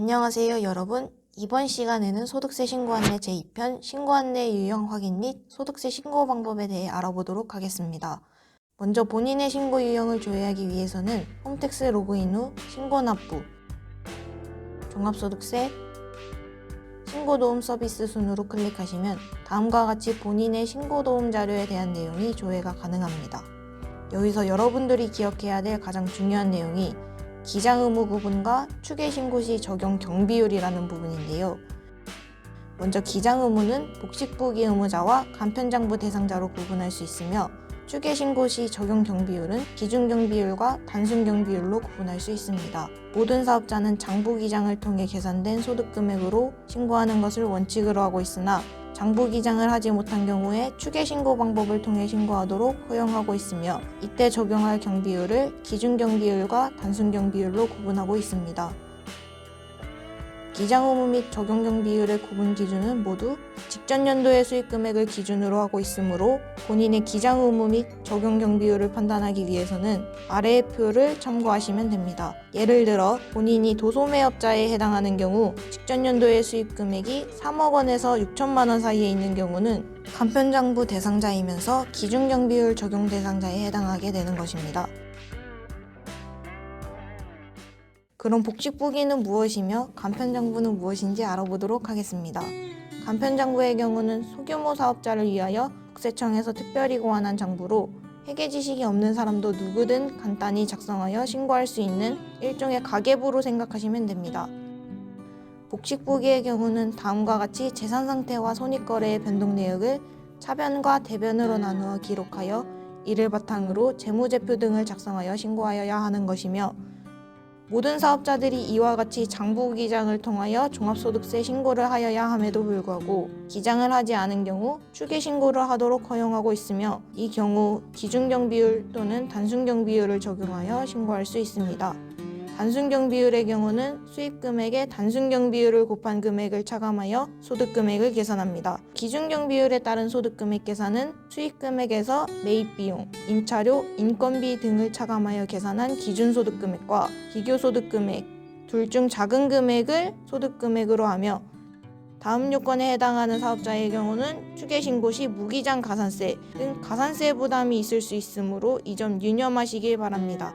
안녕하세요 여러분. 이번 시간에는 소득세 신고안내 제2편 신고안내 유형 확인 및 소득세 신고 방법에 대해 알아보도록 하겠습니다. 먼저 본인의 신고 유형을 조회하기 위해서는 홈택스 로그인 후 신고 납부, 종합소득세, 신고도움 서비스 순으로 클릭하시면 다음과 같이 본인의 신고도움 자료에 대한 내용이 조회가 가능합니다. 여기서 여러분들이 기억해야 될 가장 중요한 내용이 기장 의무 부분과 추계 신고 시 적용 경비율이라는 부분인데요. 먼저 기장 의무는 복식부기 의무자와 간편장부 대상자로 구분할 수 있으며 추계 신고 시 적용 경비율은 기준 경비율과 단순 경비율로 구분할 수 있습니다. 모든 사업자는 장부 기장을 통해 계산된 소득 금액으로 신고하는 것을 원칙으로 하고 있으나 장부 기장을 하지 못한 경우에 추계 신고 방법을 통해 신고하도록 허용하고 있으며 이때 적용할 경비율을 기준 경비율과 단순 경비율로 구분하고 있습니다. 기장 의무 및 적용 경 비율의 구분 기준은 모두 직전 연도의 수익 금액을 기준으로 하고 있으므로 본인의 기장 의무 및 적용 경 비율을 판단하기 위해서는 아래의 표를 참고하시면 됩니다. 예를 들어 본인이 도소매업자에 해당하는 경우 직전 연도의 수익 금액이 3억 원에서 6천만 원 사이에 있는 경우는 간편장부 대상자이면서 기준 경비율 적용 대상자에 해당하게 되는 것입니다. 그럼 복식부기는 무엇이며 간편장부는 무엇인지 알아보도록 하겠습니다. 간편장부의 경우는 소규모 사업자를 위하여 국세청에서 특별히 고안한 장부로 회계 지식이 없는 사람도 누구든 간단히 작성하여 신고할 수 있는 일종의 가계부로 생각하시면 됩니다. 복식부기의 경우는 다음과 같이 재산 상태와 손익거래의 변동 내역을 차변과 대변으로 나누어 기록하여 이를 바탕으로 재무제표 등을 작성하여 신고하여야 하는 것이며 모든 사업자들이 이와 같이 장부 기장을 통하여 종합소득세 신고를 하여야 함에도 불구하고 기장을 하지 않은 경우 추계 신고를 하도록 허용하고 있으며 이 경우 기준경비율 또는 단순경비율을 적용하여 신고할 수 있습니다. 단순경 비율의 경우는 수입금액에 단순경 비율을 곱한 금액을 차감하여 소득금액을 계산합니다. 기준경 비율에 따른 소득금액 계산은 수입금액에서 매입비용, 임차료, 인건비 등을 차감하여 계산한 기준소득금액과 비교소득금액 둘 중 작은 금액을 소득금액으로 하며 다음 요건에 해당하는 사업자의 경우는 추계 신고 시 무기장 가산세 등 가산세 부담이 있을 수 있으므로 이 점 유념하시길 바랍니다.